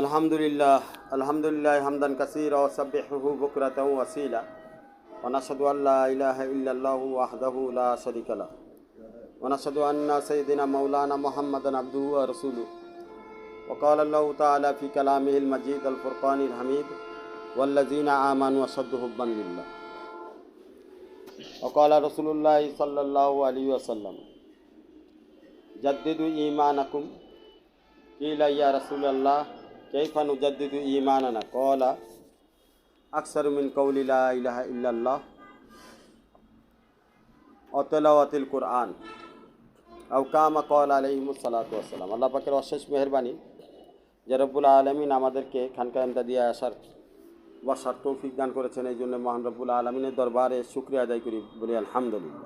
আলহামদুলিল্লাহ আলহামদুলিল্লাহ হামদান কাসির ও সাবিহু বকরাত ওয়াসিলা ونشهد أن لا إله إلا الله وحده لا شريك له ونشهد أن سيدنا مولانا محمدا عبده ورسوله وقال الله تعالى في كلامه المجيد الفرقان الحميد والذين آمنوا وشدوا حبا لله وقال رسول الله صلى الله عليه وسلم جددوا إيمانكم قيل يا رسول الله কেইফা নুজাদ্দিদু ইমানানা কলা আকসারুমিন কৌলিলা ইলাহা ইল্লাল্লাহ অতলাওয়াতিল কোরআন আউকামা কল আলহিমুসাল্লাতু আসসালাম আল্লাহ পাকের অশেষ মেহরবানি। যে রব্বুল আলমিন আমাদেরকে খানকা দিয়ে আসার বসার তৌফিক দান করেছেন, এই জন্য মহান রব্বুল আলমিনের দরবারে শুক্রিয়া আদায় করি বলি আলহামদুলিল্লাহ।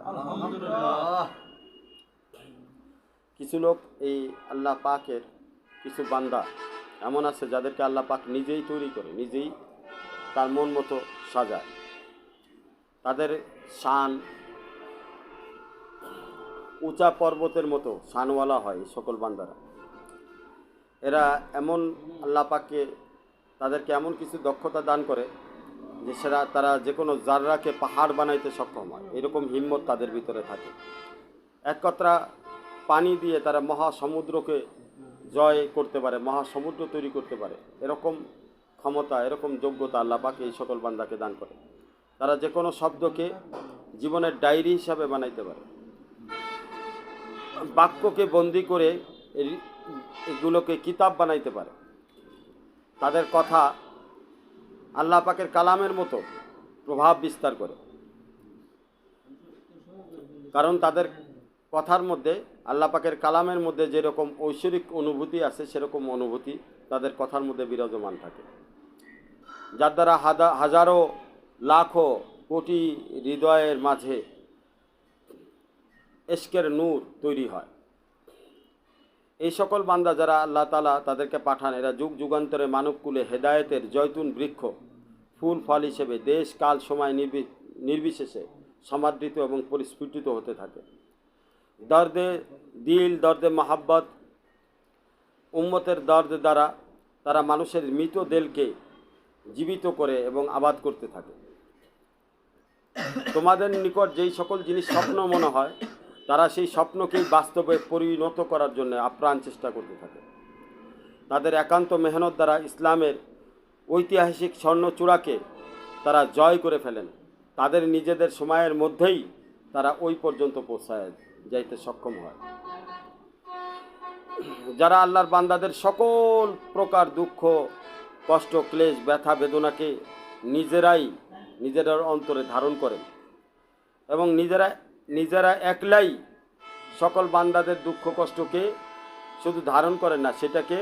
কিছু লোক এই আল্লাহ পাকের কিছু বান্দা এমন আছে যাদেরকে আল্লাহ পাক নিজেই তৈরি করে, নিজেই তার মন মতো সাজায়। তাদের শান উঁচা পর্বতের মতো শানওয়ালা হয় সকল বান্দারা। এরা এমন আল্লাহ পাককে, তাদেরকে এমন কিছু দক্ষতা দান করে যে সেরা, তারা যে কোনো জাররাকে পাহাড় বানাইতে সক্ষম হয়। এরকম হিম্মত তাদের ভিতরে থাকে। এক কথা পানি দিয়ে তারা মহাসমুদ্রকে জয় করতে পারে, মহাসমুদ্র তৈরি করতে পারে, এরকম ক্ষমতা, এরকম যোগ্যতা আল্লাহ পাক এই সকল বান্দাকে দান করে তারা যে কোনো শব্দকে জীবনের ডায়েরি হিসাবে বানাইতে পারে। বাক্যকে বন্দি করে এগুলোকে কিতাব বানাইতে পারে। তাদের কথা আল্লাহ পাকের কালামের মতো প্রভাব বিস্তার করে। কারণ তাদের কথার মধ্যে আল্লাহ পাকের কালামের মধ্যে যেরকম ঐশ্বরিক অনুভূতি আছে, সেরকম অনুভূতি তাদের কথার মধ্যে বিরাজমান থাকে। যার দ্বারা হাজারো, লাখো কোটি হৃদয়ের মাঝে এশকের নূর তৈরি হয়। এই সকল বান্দা যারা আল্লাহ তালা তাদেরকে পাঠান, এরা যুগ যুগান্তরে মানবকুলে হেদায়েতের জয়তুন বৃক্ষ, ফুল ফল হিসেবে দেশ কাল সময় নির্বি নির্বিশেষে সমাদৃত এবং পরিস্ফুটিত হতে থাকে। দর্দে দিল, দর্দে মাহাব্বত, উম্মতের দর্দ দ্বারা তারা মানুষের মৃত দেলকে জীবিত করে এবং আবাদ করতে থাকে। তোমাদের নিকট যেই সকল জিনিস স্বপ্ন মনে হয়, তারা সেই স্বপ্নকেই বাস্তবে পরিণত করার জন্য আপ্রাণ চেষ্টা করতে থাকে। তাদের একান্ত মেহনত দ্বারা ইসলামের ঐতিহাসিক স্বর্ণচূড়াকে তারা জয় করে ফেলেন। তাদের নিজেদের সময়ের মধ্যেই তারা ওই পর্যন্ত পৌঁছায়। যাইতে সক্ষম হয়। যারা আল্লাহর বান্দাদের সকল প্রকার দুঃখ, কষ্ট, ক্লেশ, ব্যথা, বেদনাকে নিজেরাই নিজেদের অন্তরে ধারণ করেন এবং নিজেরা নিজেরা একলাই সকল বান্দাদের দুঃখ, কষ্টকে শুধু ধারণ করেন না, সেটাকে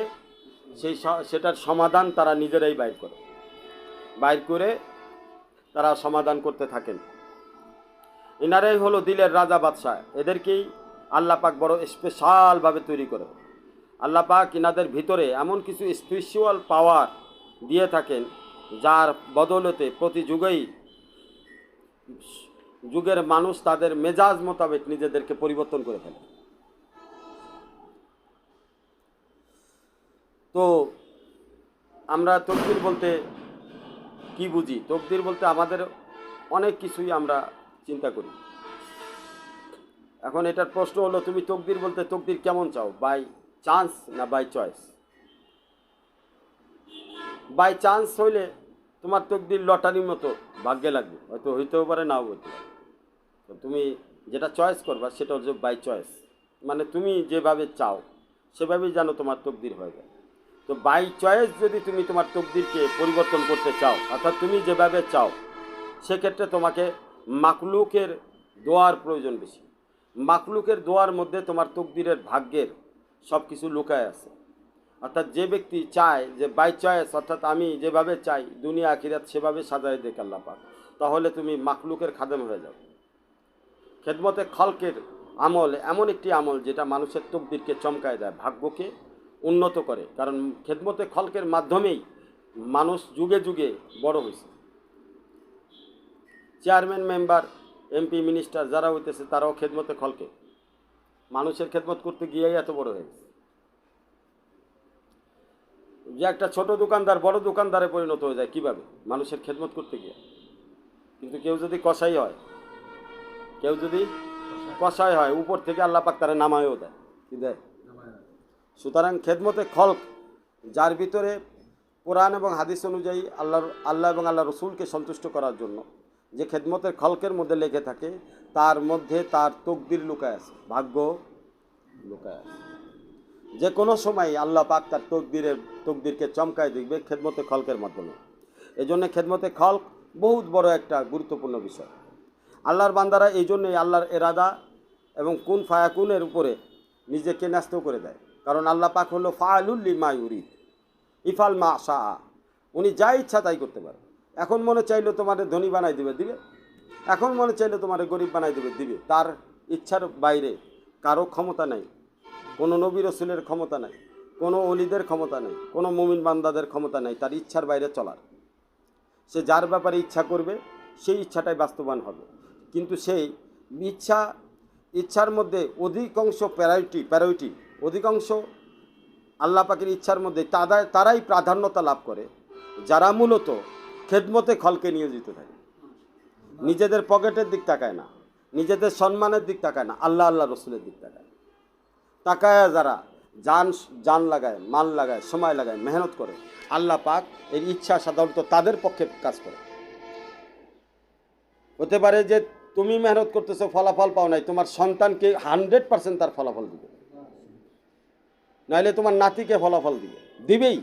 সেই সেটার সমাধান তারা নিজেরাই বাইর করে। বাইর করে তারা সমাধান করতে থাকেন। এনারাই হলো দিলের রাজা বাদশাহ। এদেরকেই আল্লাহ পাক বড় স্পেশালভাবে তৈরি করে। আল্লাহ পাক ইনাদের ভিতরে এমন কিছু স্পিরিচুয়াল পাওয়ার দিয়ে থাকেন, যার বদলতে প্রতি যুগেই যুগের মানুষ তাদের মেজাজ মোতাবেক নিজেদেরকে পরিবর্তন করে ফেলে। তো আমরা তকদির বলতে কি বুঝি? তকদির বলতে আমাদের অনেক কিছুই আমরা চিন্তা করি। এখন এটার প্রশ্ন হলো, তুমি তকদির বলতে তকদির কেমন চাও? বাই চান্স না বাই চয়েস বাই চান্স হইলে তোমার তকদির লটারির মতো ভাগ্যে লাগবে। হয়তো হইতেও পারে, নাও হইতে পারে। তুমি যেটা চয়েস করবা, সেটা হচ্ছে বাই চয়েস মানে তুমি যেভাবে চাও, সেভাবেই যেন তোমার তকদির হয়ে যায়। তো বাই চয়েস যদি তুমি তোমার তকদিরকে পরিবর্তন করতে চাও, অর্থাৎ তুমি যেভাবে চাও, সেক্ষেত্রে তোমাকে মাকলুকের দোয়ার প্রয়োজন বেশি। মাকলুকের দোয়ার মধ্যে তোমার তকদিরের ভাগ্যের সব কিছু লুকায় আছে। অর্থাৎ যে ব্যক্তি চায় যে বাই চয়েস অর্থাৎ আমি যেভাবে চাই, দুনিয়া আখিরাত সেভাবে সাজায় দেখ আল্লাহ পাক। তাহলে তুমি মাকলুকের খাদেম হয়ে যাও। খেদমতে খলকের আমল এমন একটি আমল যেটা মানুষের তকদিরকে চমকায় দেয়, ভাগ্যকে উন্নত করে। কারণ খেদমতে খলকের মাধ্যমেই মানুষ যুগে যুগে বড় হয়েছে। চেয়ারম্যান, মেম্বার, এমপি, মিনিস্টার যারা হইতেছে তারাও খেদমতে খলকে। মানুষের খেদমত করতে গিয়েই এত বড় হয়ে গেছে। যে একটা ছোট দোকানদার বড় দোকানদারে পরিণত হয়ে যায় কীভাবে? মানুষের খেদমত করতে গিয়ে। কিন্তু কেউ যদি কষাই হয়, কেউ যদি কষাই হয়, উপর থেকে আল্লাহ পাক তারা নামায়ও দেয়। কি দেয়? সুতরাং খেদমতে খলক, যার ভিতরে কোরআন এবং হাদিস অনুযায়ী আল্লাহর, আল্লাহ এবং আল্লাহ রসুলকে সন্তুষ্ট করার জন্য যে খেদমতের খলকের মধ্যে লেগে থাকে, তার মধ্যে তার তকদির লুকায় আছে, ভাগ্য লুকায় আছে। যে কোনো সময় আল্লাহ পাক তার তকদিরের, তকদিরকে চমকায় দেখবে খেদমতে খলকের মাধ্যমে। এই জন্যে খেদমতে খলক বহুত বড় একটা গুরুত্বপূর্ণ বিষয়। আল্লাহর বান্দারা এই জন্যই আল্লাহর এরাদা এবং কুন ফায়াকুনের উপরে নিজেকে ন্যস্ত করে দেয়। কারণ আল্লাহ পাক হলো ফায়ালুল্লি মায়ুরি ইফাল মা শাহ উনি যা ইচ্ছা তাই করতে পারে। এখন মনে চাইলো তোমাদের ধনী বানাই দিবে দিবে? এখন মনে চাইলে তোমার গরিব বানাই দেবে, দিবে। তার ইচ্ছার বাইরে কারও ক্ষমতা নাই, কোনো নবী রসুলের ক্ষমতা নাই, কোনো অলিদের ক্ষমতা নেই, কোনো মুমিন বান্দাদের ক্ষমতা নেই, তার ইচ্ছার বাইরে চলার। সে যার ব্যাপারে ইচ্ছা করবে, সেই ইচ্ছাটাই বাস্তবায়ন হবে। কিন্তু সেই ইচ্ছা, ইচ্ছার মধ্যে অধিকাংশ প্যারাইটি প্যারাইটি অধিকাংশ আল্লাহ পাকের ইচ্ছার মধ্যে তারা, তারাই প্রাধান্যতা লাভ করে। যারা মূলত খেদমতে খলকে নিয়োজিত থাকে। নিজেদের পকেটের দিক তাকায় না, নিজেদের সম্মানের দিক তাকায় না, আল্লাহ আল্লাহ রসুলের দিক তাকায়। তাকায় যারা জান জান লাগায়, মাল লাগায়, সময় লাগায়, মেহনত করে, আল্লাহ পাক এর ইচ্ছা সাধারণত তাদের পক্ষে কাজ করে। হতে পারে যে তুমি মেহনত করতেছো, ফলাফল পাও নাই, তোমার সন্তানকে হান্ড্রেড পার্সেন্ট তার ফলাফল দিবে। নাইলে তোমার নাতিকে ফলাফল দিবে। দিবেই।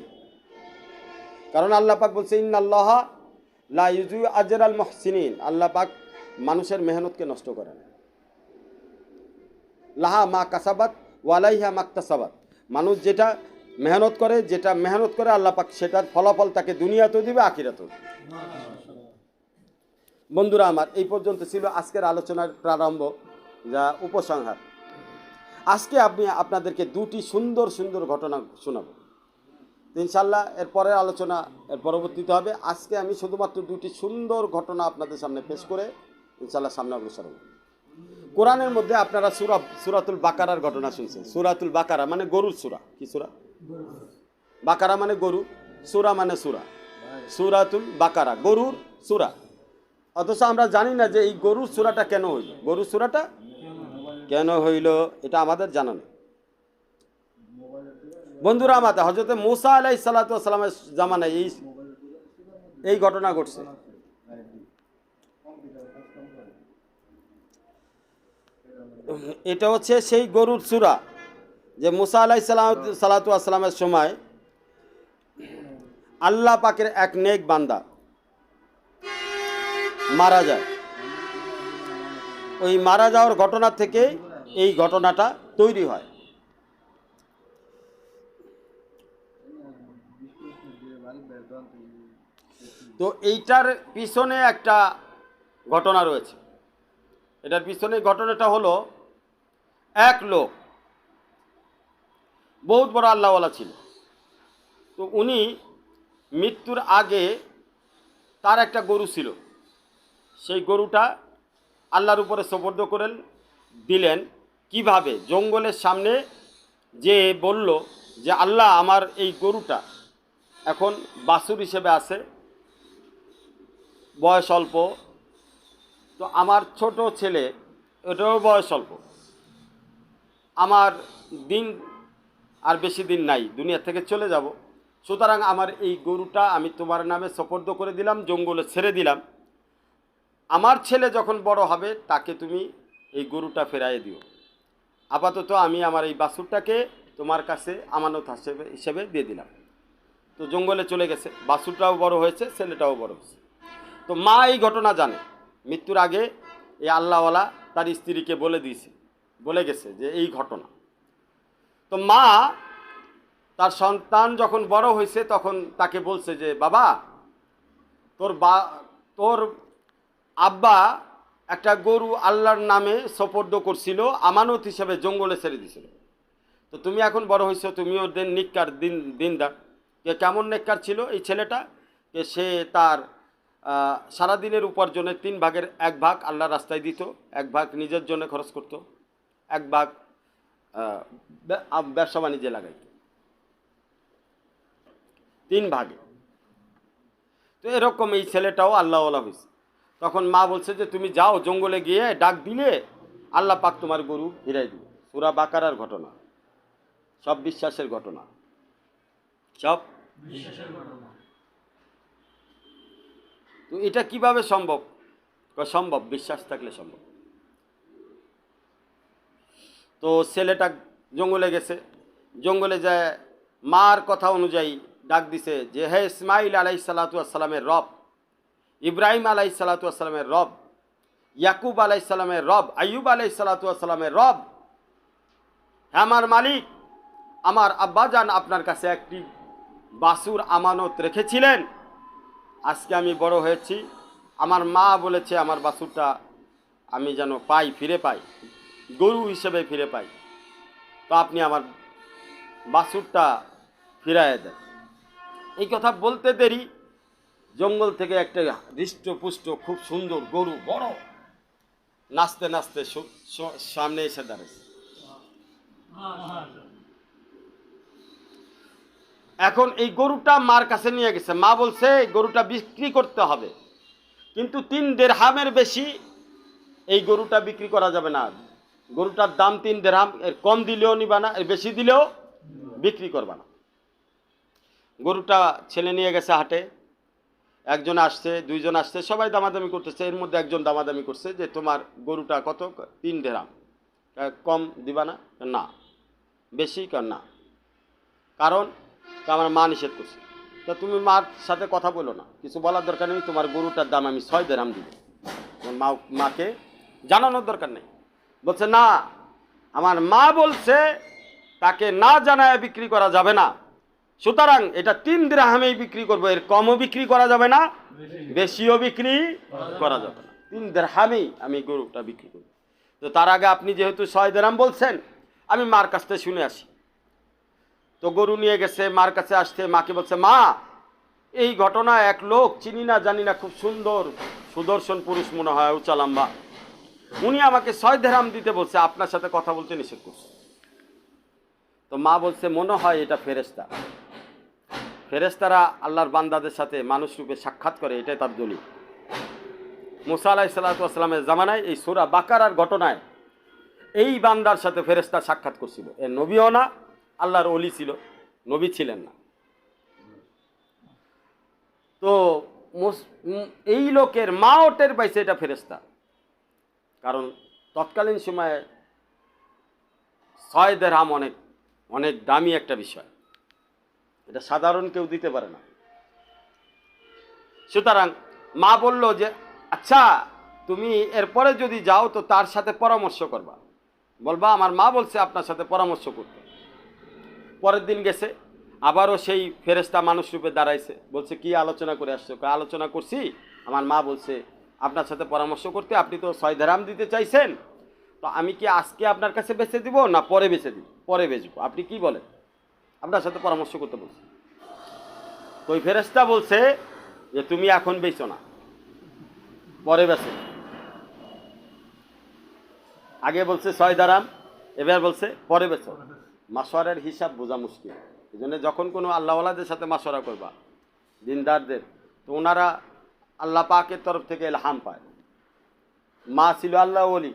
কারণ আল্লাহ পাক বলছে ইন আল্লাহ লা ইউজু আজর আল মহসিনিন। আল্লাহ পাক মানুষের মেহনতকে নষ্ট করে না লাহা মা কাসাবাত, ওয়ালাইহা মাক্তাসাবাত মানুষ যেটা মেহনত করে, যেটা মেহনত করে আল্লাহ পাক সেটার ফলাফল তাকে দুনিয়াতেও দিবে, আখিরাতেও। বন্ধুরা আমার, এই পর্যন্ত ছিল আজকের আলোচনার প্রারম্ভ, যা উপসংহার। আজকে আমি আপনাদেরকে দুটি সুন্দর সুন্দর ঘটনা শোনাবো। ইনশাল্লাহ এর পরের আলোচনা এর পরবর্তীতে হবে। আজকে আমি শুধুমাত্র দুটি সুন্দর ঘটনা আপনাদের সামনে পেশ করে ইনশাল্লাহ সামনে অগ্রসর হব। কোরআনের মধ্যে আপনারা সুরা, সুরাতুল বাকারার ঘটনা শুনছেন। সুরাতুল বাকারা মানে গরুর সুরা। কি সুরা? বাকারা মানে গরু, সুরা মানে সুরা। সুরাতুল বাকারা, গরুর সুরা। অথচ আমরা জানি না যে এই গরুর সুরাটা কেন হইল। গরুর সুরাটা কেন হইল, এটা আমাদের জানা নেই। বন্ধুরা আমাদের হজরত মুসা আলাই সালাতামের জামানায় এই এই ঘটনা ঘটছে। এটা হচ্ছে সেই গরুর চূড়া যে মুসা আলাই সালাম সালাতু আসসালামের সময় আল্লাহ পাকের এক নেক বান্দা মারা যায়। ওই মারা যাওয়ার ঘটনা থেকে এই ঘটনাটা তৈরি হয়। তো এইটার পিছনে একটা ঘটনা রয়েছে। এটার পিছনে ঘটনাটা হলো, এক লোক, বহুত বড় আল্লাহওয়ালা ছিল। তো উনি মৃত্যুর আগে তার একটা গরু ছিল। সেই গরুটা আল্লাহর উপরে সোপর্দ করেন, দিলেন। কীভাবে? জঙ্গলের সামনে যে বলল যে, আল্লাহ, আমার এই গরুটা এখন বাসুর হিসেবে আছে। বয়স অল্প। তো আমার ছোট ছেলে ওটাও বয়স অল্প। আমার দিন আর বেশি দিন নাই, দুনিয়া থেকে চলে যাব। সুতরাং আমার এই গরুটা আমি তোমার নামে সপর্দ করে দিলাম, জঙ্গলে ছেড়ে দিলাম। আমার ছেলে যখন বড় হবে, তাকে তুমি এই গরুটা ফেরাইয়ে দিও। আপাতত আমি আমার এই বাছুরটাকে তোমার কাছে আমানত হিসেবে হিসেবে দিয়ে দিলাম। তো জঙ্গলে চলে গেছে। বাছুরটাও বড় হয়েছে, ছেলেটাও বড় হয়েছে। তো মা এই ঘটনা জানে। মৃত্যুর আগে এই আল্লাহওয়ালা তার স্ত্রীকে বলে দিয়েছে, বলে গেছে যে এই ঘটনা। তো মা তার সন্তান যখন বড় হয়েছে তখন তাকে বলছে যে, বাবা, তোর বা, তোর আব্বা একটা গরু আল্লাহর নামে সোপর্দ করছিল, আমানত হিসেবে জঙ্গলে ছেড়ে দিছিল তো তুমি এখন বড় হয়েছো, তুমিও দিন নিকার দিন, দিনদার। কে কেমন নেককার ছিল এই ছেলেটা? যে সে তার সারাদিনের উপার্জনের তিন ভাগের এক ভাগ আল্লাহ রাস্তায় দিত, এক ভাগ নিজের জন্য খরচ করত, এক ভাগ ব্যবসা বাণিজ্যে লাগাইত। তিন ভাগে। তো এরকম এই ছেলেটাও আল্লাহওয়ালা হয়েছে তখন মা বলছে যে, তুমি যাও জঙ্গলে গিয়ে ডাক দিলে আল্লাহ পাক তোমার গরু ফিরাই দিবে। সুরা বাকারার ঘটনা। সব বিশ্বাসের ঘটনা। সব? তো এটা কীভাবে সম্ভব? সম্ভব, বিশ্বাস থাকলে সম্ভব। তো ছেলেটা জঙ্গলে গেছে। জঙ্গলে যায়, মার কথা অনুযায়ী ডাক দিছে যে, হে ইসমাইল আলাই সালাতামের রব, ইব্রাহিম আলাই সালাতামের রব, ইয়াকুব আলাই সালামের রব আয়ুব আলাই সালাতামের রব হ্যাঁ আমার মালিক, আমার আব্বাজান আপনার কাছে একটি বাসুর আমানত রেখেছিলেন। আজকে আমি বড় হয়েছি। আমার মা বলেছে, আমার বাসুরটা আমি যেন পাই, ফিরে পাই। গরু হিসেবে ফিরে পাই। তো আপনি আমার বাসুরটা ফিরাইয়ে দেন। এই কথা বলতে দেরি। জঙ্গল থেকে একটা হৃষ্টপুষ্ট, খুব সুন্দর গরু, বড়। নাচতে নাচতে সামনে এসে দাঁড়ায় এখন এই গরুটা মার কাছে নিয়ে গেছে। মা বলছে গরুটা বিক্রি করতে হবে। কিন্তু তিন দেড়হামের বেশি এই গরুটা বিক্রি করা যাবে না। গরুটার দাম তিন দেড়হাম এর কম দিলেও নিবা না এর বেশি দিলেও বিক্রি করবা না। গরুটা ছেলে নিয়ে গেছে হাটে। একজন আসছে দুইজন আসছে সবাই দামাদামি করতেছে। এর মধ্যে একজন দামাদামি করছে যে তোমার গরুটা কত? তিন দেড়হাম। আহ, কম দিবা না? না। বেশি কার না? কারণ তা আমার মা নিষেধ করছে। তা তুমি মার সাথে কথা বলো না। কিছু বলার দরকার নেই, তোমার গরুটার দাম আমি ছয় দেরাম দিব। মা, মাকে জানানোর দরকার নেই। বলছে, না, আমার মা বলছে তাকে না জানায় বিক্রি করা যাবে না। সুতরাং এটা তিন দিরহামেই বিক্রি করব, এর কমও বিক্রি করা যাবে না, বেশিও বিক্রি করা যাবে না। তিন দেড়হামেই আমি গরুটা বিক্রি করব। তো তার আগে আপনি যেহেতু ছয় দেরাম বলছেন, আমি মার কাছ থেকে শুনে আসি। তো গরু নিয়ে গেছে, মার কাছে আসতে মাকে বলছে, মা, এই ঘটনা এক লোক চিনি না জানি না, খুব সুন্দর, সুদর্শন পুরুষ মনে হয়, উঁচা লম্বা। উনি আমাকে ছয় ধেরাম দিতে বলছে, আপনার সাথে কথা বলতে নিষেধ করছে। তো মা বলছে, মনে হয় এটা ফেরেস্তা ফেরেস্তারা আল্লাহর বান্দাদের সাথে মানুষ রূপে সাক্ষাৎ করে, এটাই তার দলিল। মুসা আলাহি সাল্লাতামের জামানায় এই সুরা বাকারার ঘটনায় এই বান্দার সাথে ফেরেস্তা সাক্ষাৎ করছিল। এ নবীও না আল্লাহর অলি ছিল, নবী ছিলেন না। তো এই লোকের মা ওটের পাইছে এটা ফেরেস্তা কারণ তৎকালীন সময়ে ছয় দেড়হাম অনেক অনেক দামি একটা বিষয়। এটা সাধারণ কেউ দিতে পারে না। সুতরাং মা বলল যে আচ্ছা তুমি এরপরে যদি যাও তো তার সাথে পরামর্শ করবা। বলবা, আমার মা বলছে আপনার সাথে পরামর্শ করতে। পরের দিন গেছে, আবারও সেই ফেরেস্তা মানুষ রূপে দাঁড়াইছে। বলছে, কি আলোচনা করে আসছো? আলোচনা করছি, আমার মা বলছে, আপনার সাথে পরামর্শ করতে আপনি তো ছয় ধারাম দিতে চাইছেন, তো আমি কি আজকে আপনার কাছে বেছে দিব না পরে বেছে দিব? পরে বেচবো, আপনি কি বলেন? আপনার সাথে পরামর্শ করতে বলছে। তো ওই ফেরেস্তা বলছে যে, তুমি এখন বেচো না, পরে বেচো। আগে বলছে, ছয় দারাম এবার বলছে, পরে বেচো। মাসোয়ারের হিসাব বোঝা মুশকিল। এই জন্য যখন কোনো আল্লাহওয়ালাদের সাথে মাসোয়ারা করবা, দিনদারদের, তো ওনারা আল্লাহ পাকের তরফ থেকে এলহাম পায়। মা ছিল আল্লাহ ওলি,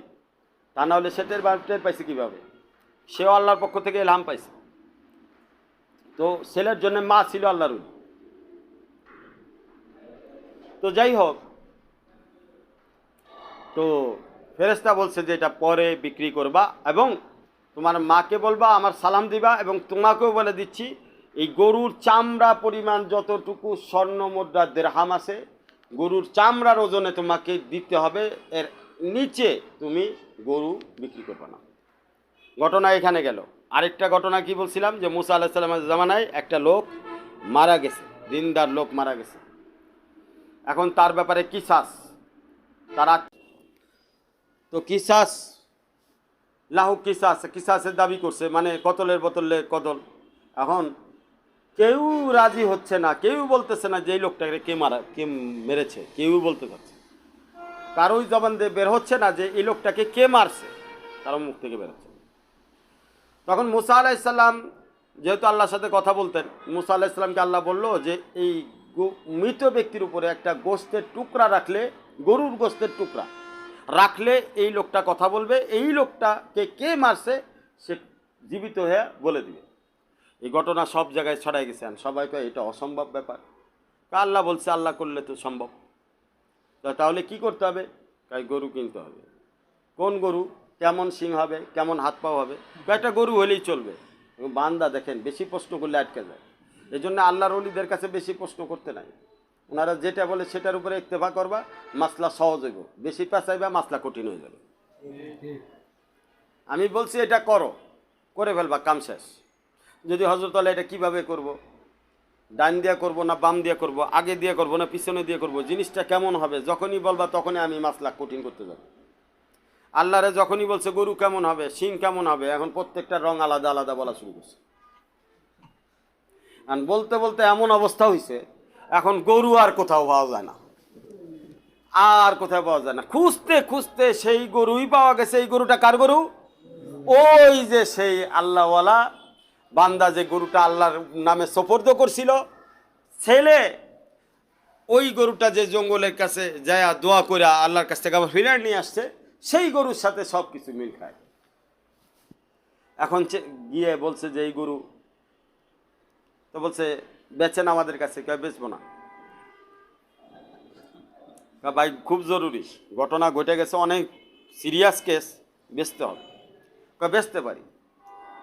তা না হলে সেটের বাটের পাইছে কীভাবে? সেও আল্লাহর পক্ষ থেকে এলহাম পাইছে। তো ছেলের জন্য মা ছিল আল্লাহর ওলি। তো যাই হোক, তো ফেরেস্তা বলছে যে এটা পরে বিক্রি করবা এবং তোমার মাকে বলবা, আমার সালাম দিবা এবং তোমাকেও বলে দিচ্ছি, এই গরুর চামড়া পরিমাণ যতটুকু স্বর্ণ মুদ্রার দেড়হাম আছে, গরুর চামড়ার ওজনে তোমাকে দিতে হবে, এর নিচে তুমি গরু বিক্রি করবে না। ঘটনা এখানে গেল। আরেকটা ঘটনা কি বলছিলাম, যে মুসা আল্লাহ সাল্লামের জামানায় একটা লোক মারা গেছে, দিনদার লোক মারা গেছে। এখন তার ব্যাপারে কিসাস তারা তো কিসাস লাহু কিসাস, কিসাসের দাবি করছে মানে কতলের বোতলে কদল। এখন কেউ রাজি হচ্ছে না, কেউ বলতেছে না যে এই লোকটাকে কে মারা, কে মেরেছে, কেউ বলতে পারছে কারোই জবান দিয়ে বের হচ্ছে না যে এই লোকটাকে কে মারছে, কারও মুখ থেকে বের হচ্ছে তখন মুসা আলাইসাল্লাম যেহেতু আল্লাহর সাথে কথা বলতেন, মুসা আল্লাহ ইসলামকে আল্লাহ বলল যে এই মৃত ব্যক্তির উপরে একটা গোস্তের টুকরা রাখলে, গরুর গোস্তের টুকরা রাখলে এই লোকটা কথা বলবে, এই লোকটাকে কে মারছে সে জীবিত হয়ে বলে দিবে। এই ঘটনা সব জায়গায় ছড়াই গেছে। আর সবাই কয়, এটা অসম্ভব ব্যাপার। আল্লাহ বলছে, আল্লাহ করলে তো সম্ভব। তাহলে কি করতে হবে? তাই গরু কিনতে হবে। কোন গরু? কেমন সিং হবে? কেমন হাত পাও হবে? কয়েকটা গরু হলেই চলবে। বান্দা দেখেন, বেশি প্রশ্ন করলে আটকে যায়। এই জন্য আল্লাহর অলিদের কাছে বেশি প্রশ্ন করতে নাই। ওনারা যেটা বলে সেটার উপরে ইত্তেফা করবা, মাসলা সহজ হইব। বেশি পেঁচাইবা, মাসলা কঠিন হয়ে যাবে। আমি বলছি, এটা করো। করে ফেলবা, কাম শেষ। যদি হজরত আল্লাহ এটা কীভাবে করব? ডান দিয়ে করব না বাম দিয়ে করব? আগে দিয়ে করব না পিছনে দিয়ে করব? জিনিসটা কেমন হবে? যখনই বলবা তখনই আমি মাসলা কঠিন করতে যাব। আল্লাহরে যখনই বলছে, গরু কেমন হবে, শিং কেমন হবে, এখন প্রত্যেকটা রং আলাদা আলাদা বলা শুরু করছে। আর বলতে বলতে এমন অবস্থা হয়েছে এখন গরু আর কোথাও পাওয়া যায় না। আর কোথাও পাওয়া যায় না। খুঁজতে খুঁজতে সেই গরুই পাওয়া গেছে। এই গরুটা কার গরু? ওই যে সেই আল্লাহওয়ালা। বান্দা যে গরুটা আল্লাহর নামে সোপর্দ করছিল। ছেলে, ওই গরুটা যে জঙ্গলের কাছে যায় দোয়া করে আল্লাহর কাছ থেকে আবার ফিরে নিয়ে আসছে, সেই গরুর সাথে সব কিছু মিল খায়। এখন গিয়ে বলছে যে, এই গরু, তো বলছে বেচেন আমাদের কাছে, কেউ বেচবো না। ভাই, খুব জরুরি। ঘটনা ঘটে গেছে, অনেক সিরিয়াস কেস বেচতে হবে। বেচতে পারি।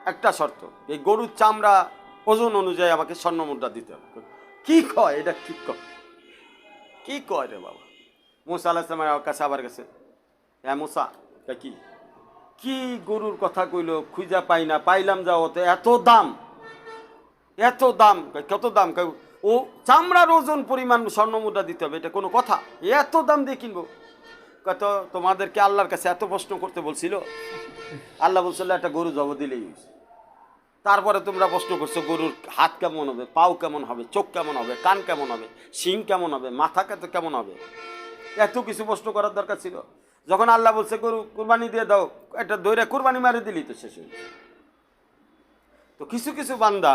একটা শর্ত, এই গরুর চামড়া ওজন অনুযায়ী আমাকে স্বর্ণ মুদ্রা দিতে হবে। কি কয়? এটা ঠিক কয়? কি কয় রে বাবা? মুসা আল্লাহ কাছে আবার গেছে। হ্যাঁ মুসা কি? কি গরুর কথা কইলো, খুঁজা পাই না, পাইলাম যাও তো এত দাম। এত দাম কত দাম? ও চামড়ার ওজন পরিমাণ স্বর্ণ মুদ্রা দিতে হবে, এটা কোনো কথা? এত দাম দিয়ে কিনবো? কত তোমাদেরকে আল্লাহর কাছে এত প্রশ্ন করতে বলছিল। আল্লাহ বলছিল একটা গরু জব দিলেই তারপরে তোমরা প্রশ্ন করছ, গরুর হাত কেমন হবে, পাও কেমন হবে, চোখ কেমন হবে, কান কেমন হবে, শিং কেমন হবে, মাথা কত কেমন হবে? এত কিছু প্রশ্ন করার দরকার ছিল। যখন আল্লাহ বলছে, গরু কুরবানি দিয়ে দাও, একটা দৈরা কুরবানি মারি দিলি তো শেষ হয়ে তো কিছু কিছু বান্দা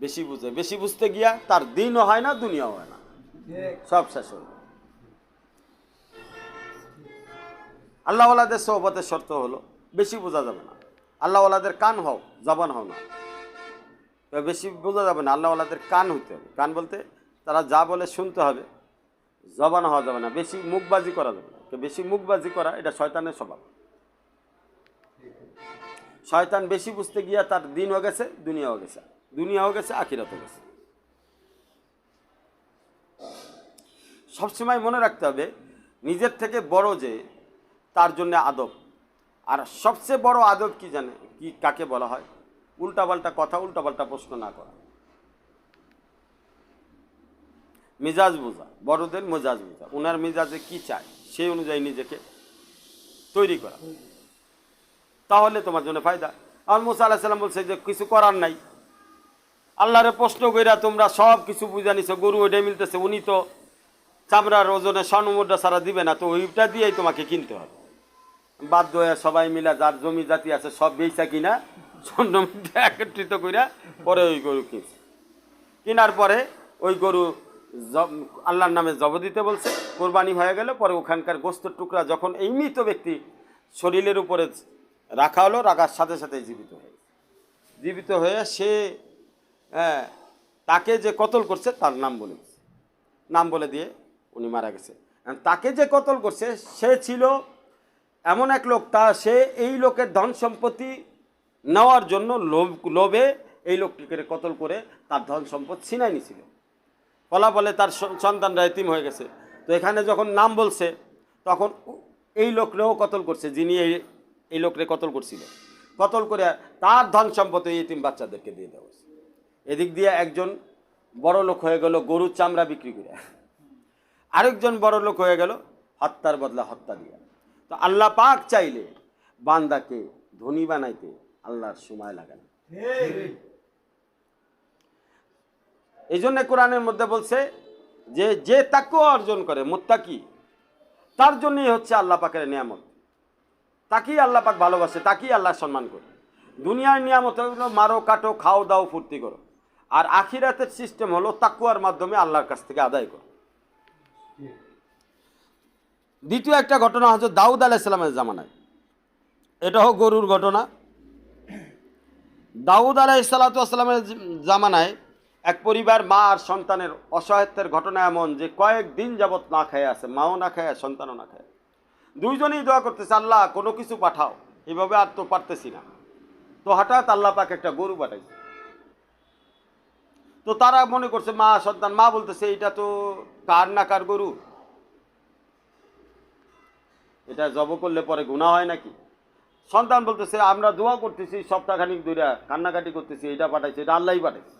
বেশি বুঝে। বেশি বুঝতে গিয়া তার দিনও হয় না, দুনিয়াও হয় না। সব শেষ যায়। আল্লাহওয়ালাদের সোহবতের শর্ত হলো, বেশি বোঝা যাবে না। আল্লাহওয়ালাদের কান হও, জবান হও না। বেশি বোঝা যাবে না, আল্লাহওয়ালাদের কান হইতে হবে। কান বলতে তারা যা বলে শুনতে হবে, জবান হওয়া যাবে না। বেশি মুখবাজি করা যাবে না। তো বেশি মুখবাজি করা, এটা শয়তানের স্বভাব। শয়তান বেশি বুঝতে গিয়া তার দিনও গেছে, দুনিয়াও গেছে। দুনিয়াও গেছে, আখিরাতও গেছে। সবসময় মনে রাখতে হবে, নিজের থেকে বড় যে, তার জন্য আদব। আর সবচেয়ে বড় আদব কি জানে, কি কাকে বলা হয়? উল্টাপাল্টা কথা, উল্টাপাল্টা প্রশ্ন না করা। মেজাজ বোঝা, বড়দের মেজাজ বোঝা। ওনার মেজাজে কি চায়, সেই অনুযায়ী নিজেকে তৈরি করা। তাহলে তোমার জন্য ফায়দা। আর মুসা আল্লাহ সাল্লাম বলছে যে, কিছু করার নাই। আল্লাহরে প্রশ্ন কইরা তোমরা সব কিছু বুঝা নিছো, গরু ওইটাই মিলতেছে, উনি তো চামড়ার ওজনে স্বর্ণমুদ্রা সারা দিবে না, তো ওইটা দিয়েই তোমাকে কিনতে হবে। বাধ্য হয়ে সবাই মিলা যার জমি জাতি আছে সব বেচা কিনা স্বর্ণমুদ্রা একত্রিত কইরা পরে ওই গরু কিনছে। কেনার পরে ওই গরু আল্লাহর নামে জব দিতে বলছে, কোরবানি হয়ে গেল পরে ওখানকার গোস্তের টুকরা যখন এই মৃত ব্যক্তি শরীরের উপরে রাখা হলো, রাখার সাথে সাথে জীবিত হয়ে জীবিত হয়ে সে তাকে যে কতল করছে, তার নাম বলে নাম বলে দিয়ে উনি মারা গেছে। তাকে যে কতল করছে, সে ছিল এমন এক লোক, তা সে এই লোকের ধন সম্পত্তি নেওয়ার জন্য লোভ, লোভে এই লোকটিকে কতল করে তার ধন সম্পদ ছিনাই নিছিল। ফলাফলে তার সন্তানরা এতিম হয়ে গেছে। তো এখানে যখন নাম বলছে, তখন এই লোকরেও কতল করছে, যিনি এই এই লোকরে কতল করছিল। কতল করে তার ধন সম্পদ এই এতিম বাচ্চাদেরকে দিয়ে দেওয়া। এদিক দিয়ে একজন বড় লোক হয়ে গেল, গরুর চামড়া বিক্রি করে। আরেকজন বড় লোক হয়ে গেল, হত্যার বদলা হত্যা দিয়া। তো আল্লাহ পাক চাইলে বান্দাকে ধনী বানাইতে আল্লাহর সময় লাগে না। এই জন্য কোরআনের মধ্যে বলছে যে যে তাকে অর্জন করে, মুত্তাকি, তার জন্যই হচ্ছে আল্লাহ পাকের নিয়ামত। তাকেই আল্লাহ পাক ভালোবাসে, তাকেই আল্লাহ সম্মান করে। দুনিয়ার নিয়ামত মারো, কাটো, খাও, দাও, ফুর্তি করো। আর আখিরাতের সিস্টেম হলো তাকুয়ার মাধ্যমে আল্লাহর কাছ থেকে আদায় করো। দ্বিতীয় একটা ঘটনা হচ্ছে দাউদ আলাইসালামের জামানায়। এটা হোক গরুর ঘটনা। দাউদ আলাইসালাতামের জামানায় এক পরিবার মা আর সন্তানের অসহায়ত্বের ঘটনা এমন যে কয়েক দিন যাবৎ না খেয়ে আছে, মাও না খায়, সন্তানও না খায়। দুইজনেই দোয়া করতেছে, আল্লাহ, কোনো কিছু পাঠাও। এভাবে আর তো পারতেছি না। তো হঠাৎ আল্লাহ পাক একটা গরু পাঠাইছে। তো তারা মনে করছে, মা, সন্তান, মা বলতেছে, এটা তো কার না কার গরু? এটা জব করলে পরে গুণা হয় নাকি? সন্তান বলতেছে, আমরা দোয়া করতেছি, সপ্তাহখানিক দূরে কান্নাকাটি করতেছি, এটা পাঠাইছে, এটা আল্লাহই পাঠাইছে।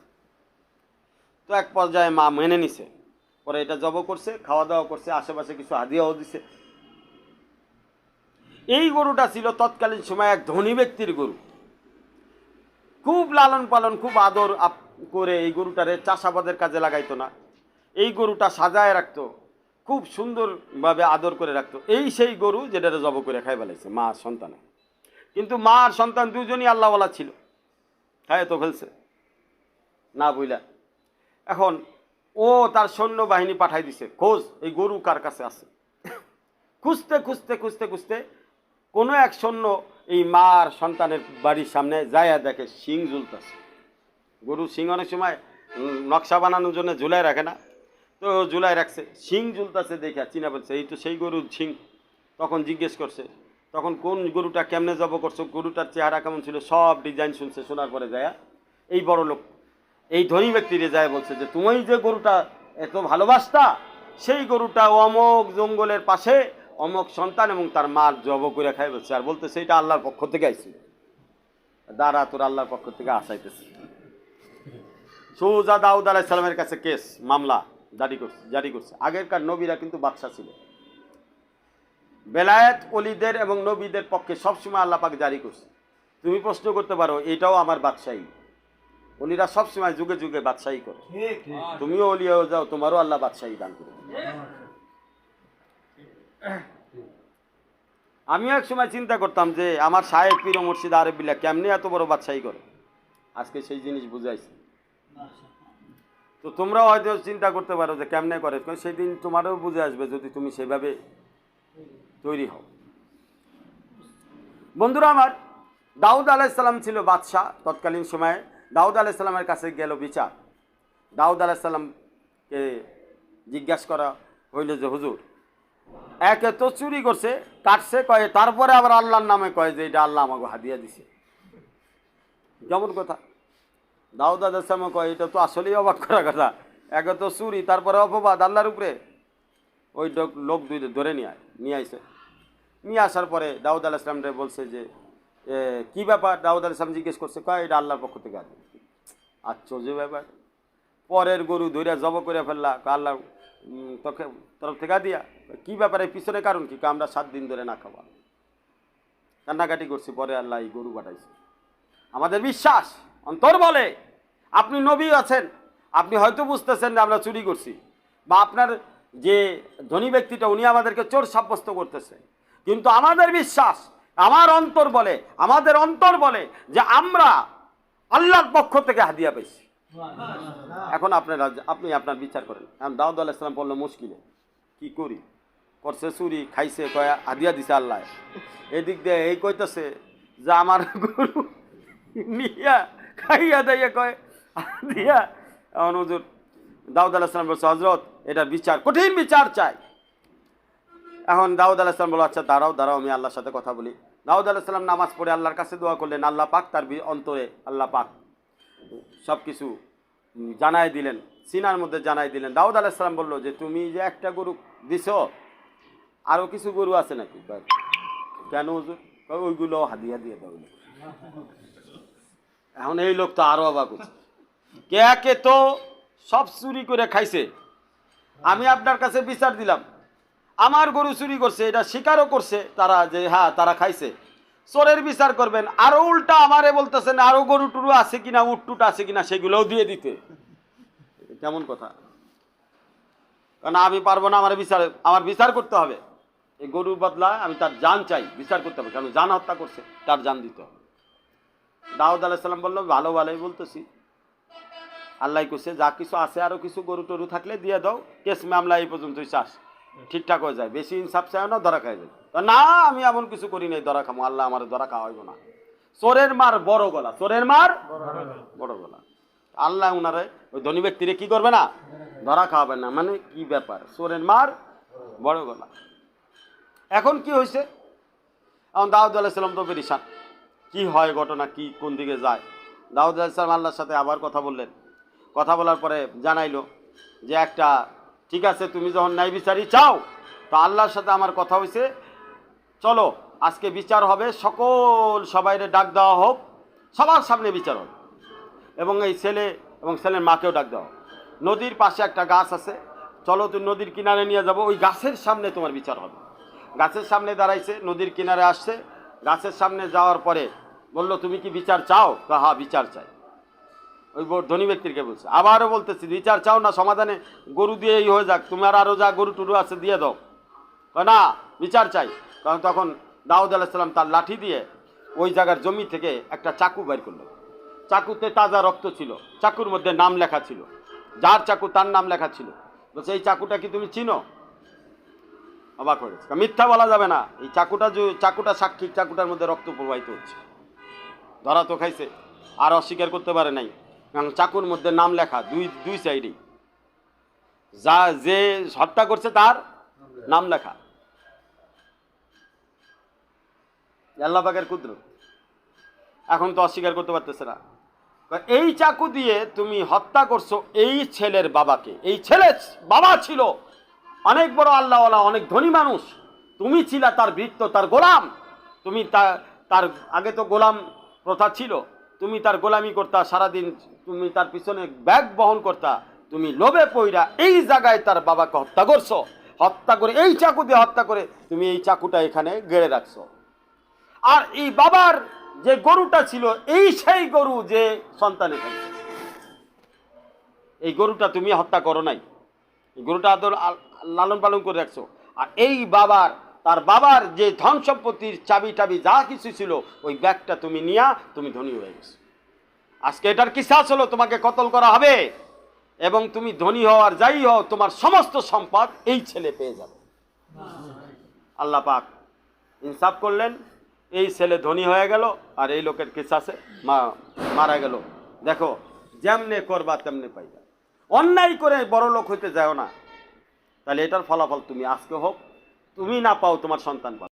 তো এক পর্যায়ে মা মেনে নিছে। পরে এটা জব করছে খাওয়া দাওয়া করছে, আশেপাশে কিছু হাদিয়াও দিছে। এই গরুটা ছিল তৎকালীন সময় এক ধনী ব্যক্তির গরু। খুব লালন পালন খুব আদর, আপ করে এই গরুটারে চাষাবাদের কাজে লাগাইতো না। এই গরুটা সাজায় রাখতো, খুব সুন্দরভাবে আদর করে রাখতো। এই সেই গরু যেটারে জব করে খাই ফেলাইছে, মা আর সন্তানে। কিন্তু মা আর সন্তান দুজনই আল্লাহওয়ালা ছিল। খায় তো ফেলছে, না বুঝলা এখন ও তার সৈন্য বাহিনী পাঠাই দিছে, খোঁজ, এই গরু কার কাছে আছে? খুঁজতে খুঁজতে খুঁজতে খুঁজতে কোনো এক সৈন্য এই মা আর সন্তানের বাড়ির সামনে যায়া দেখে শিং ঝুলতেছে। গরু শিং অনেক সময় নকশা বানানোর জন্য ঝুলাই রাখে না। তো ঝুলাই রাখছে। শিং ঝুলতেছে দেখে, চিনা বলছে, এই তো সেই গরুর শিং তখন জিজ্ঞেস করছে, তখন কোন গরুটা কেমনে জব করছ? গরুটার চেহারা কেমন ছিল? সব ডিজাইন শুনছে, শোনার পরে যায় এই বড় লোক, এই ধনী ব্যক্তিরে যায় বলছে যে, তুমি যে গরুটা এত ভালোবাসতা, সেই গরুটা অমক জঙ্গলের পাশে অমক সন্তান এবং তার মা জব করে খাই বলছে। আর বলতে সেইটা আল্লাহর পক্ষ থেকে আইছিল দাঁড়া, তোর আল্লাহর পক্ষ থেকে আসাইতেছে। সোজা দাউদ আলাহ সালামের কাছে কেস মামলা জারি করছে জারি করছে। আগেরকার নবীরা কিন্তু বাদশা ছিল। বেলায়েত অলিদের এবং নবীদের পক্ষে সবসময় আল্লাপাক জারি করছে। তুমি প্রশ্ন করতে পারো এটাও আমার বাদশাহী। অলিরা সবসময় যুগে যুগে বাদশাহী করে। তুমিও অলি হয়ে যাও তোমারও আল্লাহ বাদশাহী দান করে। আমিও এক সময় চিন্তা করতাম যে আমার সাহেব পীর মুর্শিদ আরবিল্লা কেমনি এত বড় বাদশাহী করে? আজকে সেই জিনিস বুঝাইছে। তো তোমরাও হয়তো চিন্তা করতে পারো যে কেমনে করে সেদিন তোমারও বুঝে আসবে যদি তুমি সেভাবে তৈরি হও। বন্ধুরা আমার, দাউদ আলাইসাল্লাম ছিল বাদশাহ তৎকালীন সময়ে। দাউদ আলাইসাল্লামের কাছে গেল বিচার। দাউদ আলাইসাল্লামকে জিজ্ঞাসা করা হইল যে, হুজুর, একে তো চুরি করছে, কাটছে কয়ে, তারপরে আবার আল্লাহর নামে কয় যে, এটা আল্লাহ আমাকে হাদিয়া দিছে। যেমন কথা। দাউদ আলাইসালাম কয়, এটা তো আসলেই অবাক করা কথা। একে তো চুরি, তারপরে অপবাদ, আল্লাহর উপরে। ওই লোক- দুই ধরে নিয়ে নিয়ে আইছে। নিয়ে আসার পরে দাউদ আলাইসলামরে বলছে যে কি ব্যাপার? দাউদ আলাইসলাম জিজ্ঞেস করছে, কয়, এটা আল্লাহর পক্ষ থেকে আছে? আশ্চর্য ব্যাপার। পরের গরু ধরে জব করে ফেললা আল্লাহ তোকে তরফ থেকে দিয়া। কি ব্যাপারে পিছনে কারণ কি? আমরা সাত দিন ধরে না খাওয়া। কান্নাকাটি করছি, পরে আল্লাহ এই গরু পাঠাইছে। আমাদের বিশ্বাস অন্তর বলে, আপনি নবী আছেন, আপনি হয়তো বুঝতেছেন যে আমরা চুরি করছি। বা আপনার যে ধনী ব্যক্তিটা, উনি আমাদেরকে চোর সাব্যস্ত করতেছে। কিন্তু আমাদের বিশ্বাস, আমার অন্তর বলে, আমাদের অন্তর বলে যে আমরা আল্লাহর পক্ষ থেকে হাদিয়া পেয়েছি। এখন আপনারা আপনি আপনার বিচার করেন। দাউদ আলাইসালাম বলল, মুশকিলে, কি করি? করছে চুরি, খাইছে, কয়া, হাদিয়া দিছে আল্লাহ। এদিক দিয়ে এই কইতেছে যে, আমার গরু নিয়া খাইয়া দাইয়া কয় দিয়া দাউদ আলাইসালাম বলছে হজরত এটা বিচার, কঠিন বিচার চাই। এখন দাউদ আলাইসালাম বলো আচ্ছা দাঁড়াও দাঁড়াও, আমি আল্লাহর সাথে কথা বলি। দাউদ আলাইসালাম নামাজ পড়ে আল্লাহর কাছে দোয়া করলেন, আল্লাহ পাক তার অন্তরে আল্লাহ পাক সব কিছু জানাই দিলেন, সিনার মধ্যে জানাই দিলেন। দাউদ আলাইসালাম বলল যে, তুমি যে একটা গরু দিছ আরও কিছু গরু আছে নাকি? কেন ওইগুলো হাদিয়া দিয়ে দাও। এখন এই লোক তো আরও অবাক হচ্ছে। কে তো সব চুরি করে খাইছে। আমি আপনার কাছে বিচার দিলাম। আমার গরু চুরি করছে, এটা স্বীকারও করছে, তারা যে হ্যাঁ তারা খাইছে। চোরের বিচার করবেন। আরও উল্টা আমারে বলতেছেন আরও গরু টুরু আছে কিনা, উট টুট আছে কিনা, সেগুলোও দিয়ে দিতে। কেমন কথা? কারণ আমি পারব না আমার বিচার আমার বিচার করতে হবে। এই গরুর বদলা আমি তার জান চাই, বিচার করতে হবে। কারণ জান হত্যা করছে, তার জান দিতে হবে। দাউদ আলাইসাল্লাম বলল, ভালো, ভালোই বলতেছি। আল্লাহ কুসে যা কিছু আছে আরও কিছু গরু টরু থাকলে দিয়ে দাও, কেস মামলা এই পর্যন্তই চাষ ঠিকঠাক হয়ে যায়, বেশি ইনসাফ চায় না, ধরা খাই যায়। না, আমি এমন কিছু করি নাই, ধরা খামো, আল্লাহ আমার ধরা খাওয়া হইব না। চোরের মার বড় গলা, চোরের মার বড় গলা। আল্লাহ ওনারে ওই ধনী ব্যক্তিরে কি করবে না? ধরা খাওয়াবে না। মানে কি ব্যাপার? চোরের মার বড় গলা। এখন কি হয়েছে এখন দাউদ আলাইসাল্লাম তো বেরিসান কি হয় ঘটনা, কি, কোন দিকে যায়? দাউদ আলাইসাল্লাম আল্লাহর সাথে আবার কথা বললেন। কথা বলার পরে জানাইলো যে একটা, ঠিক আছে, তুমি যখন ন্যায় বিচারই চাও, তো আল্লাহর সাথে আমার কথা হয়েছে চলো, আজকে বিচার হবে, সকল সবাইরে ডাক দেওয়া হোক, সবার সামনে বিচার হবে এবং এই ছেলে এবং ছেলের মাকেও ডাক দেওয়া হোক। নদীর পাশে একটা গাছ আছে, চলো তুই নদীর কিনারে নিয়ে যাব, ওই গাছের সামনে তোমার বিচার হবে। গাছের সামনে দাঁড়াইছে, নদীর কিনারে আসছে, গাছের সামনে যাওয়ার পরে বলল, তুমি কি বিচার চাও? তা হ্যাঁ বিচার চাই। ওই ধনী ব্যক্তিকে বলছে। আবারও বলতেছি, বিচার চাও না, সমাধানে গরু দিয়ে এই হয়ে যাক। তোমার আরও যা গরু টুরু আছে দিয়ে দাও। না, বিচার চাই। কারণ তখন দাউদ আলাইসাল্লাম তার লাঠি দিয়ে ওই জায়গার জমি থেকে একটা চাকু বের করল। চাকুতে তাজা রক্ত ছিল, চাকুর মধ্যে নাম লেখা ছিল। যার চাকু তার নাম লেখা ছিল। বলছে, এই চাকুটা কি তুমি চিনো? অবাক হয়ে গেছে। মিথ্যা বলা যাবে না। এই চাকুটা চাকুটা সাক্ষী, চাকুটার মধ্যে রক্ত প্রবাহিত হচ্ছে। ধরা তো খাইছে, আর অস্বীকার করতে পারে নাই। কারণ চাকুর মধ্যে নাম লেখা, দুই দুই সাইডেই যা যে হত্যা করছে তার নাম লেখা। আল্লাহ পাকের কুদরত। এখন তো অস্বীকার করতে পারতেছে না। এই চাকু দিয়ে তুমি হত্যা করছ এই ছেলের বাবাকে। এই ছেলে বাবা ছিল। অনেক বড় আল্লাহওয়ালা, অনেক ধনী মানুষ। তুমি ছিলা তার বৃত্ত, তার গোলাম। তুমি তার আগে তো গোলাম প্রথা ছিল, তুমি তার গোলামি করতা, সারাদিন তুমি তার পিছনে ব্যাগ বহন করতা, তুমি লোভে পইরা এই জায়গায় তার বাবাকে হত্যা করছ। হত্যা করে এই চাকু দিয়ে হত্যা করে তুমি এই চাকুটা এখানে গেড়ে রাখছো। আর এই বাবার যে গরুটা ছিল, এই সেই গরু যে সন্তানে এই গরুটা তুমি হত্যা করো নাই। গরুটা আদর লালন পালন করে রাখছো। আর এই বাবার তার বাবার যে ধন সম্পত্তির চাবি টাবি যা কিছু ছিল, ওই ব্যাগটা তুমি নিয়া, তুমি ধনী হয়ে গেছো। আজকে এটার কিসাস হলো? তোমাকে কতল করা হবে? এবং তুমি ধনী হও আর যাই হও, তোমার সমস্ত সম্পদ এই ছেলে পেয়ে যাবে। আল্লাহ পাক ইনসাফ করলেন, এই ছেলে ধনী হয়ে গেল, আর এই লোকের কিসাসে মারা গেল। দেখো, যেমনে করবা, তেমনে পাইবা। অন্যায় করে বড় লোক হইতে যাও না। তাহলে এটার ফলাফল তুমি আজকে হোক তুমি না পাও তোমার সন্তান পাও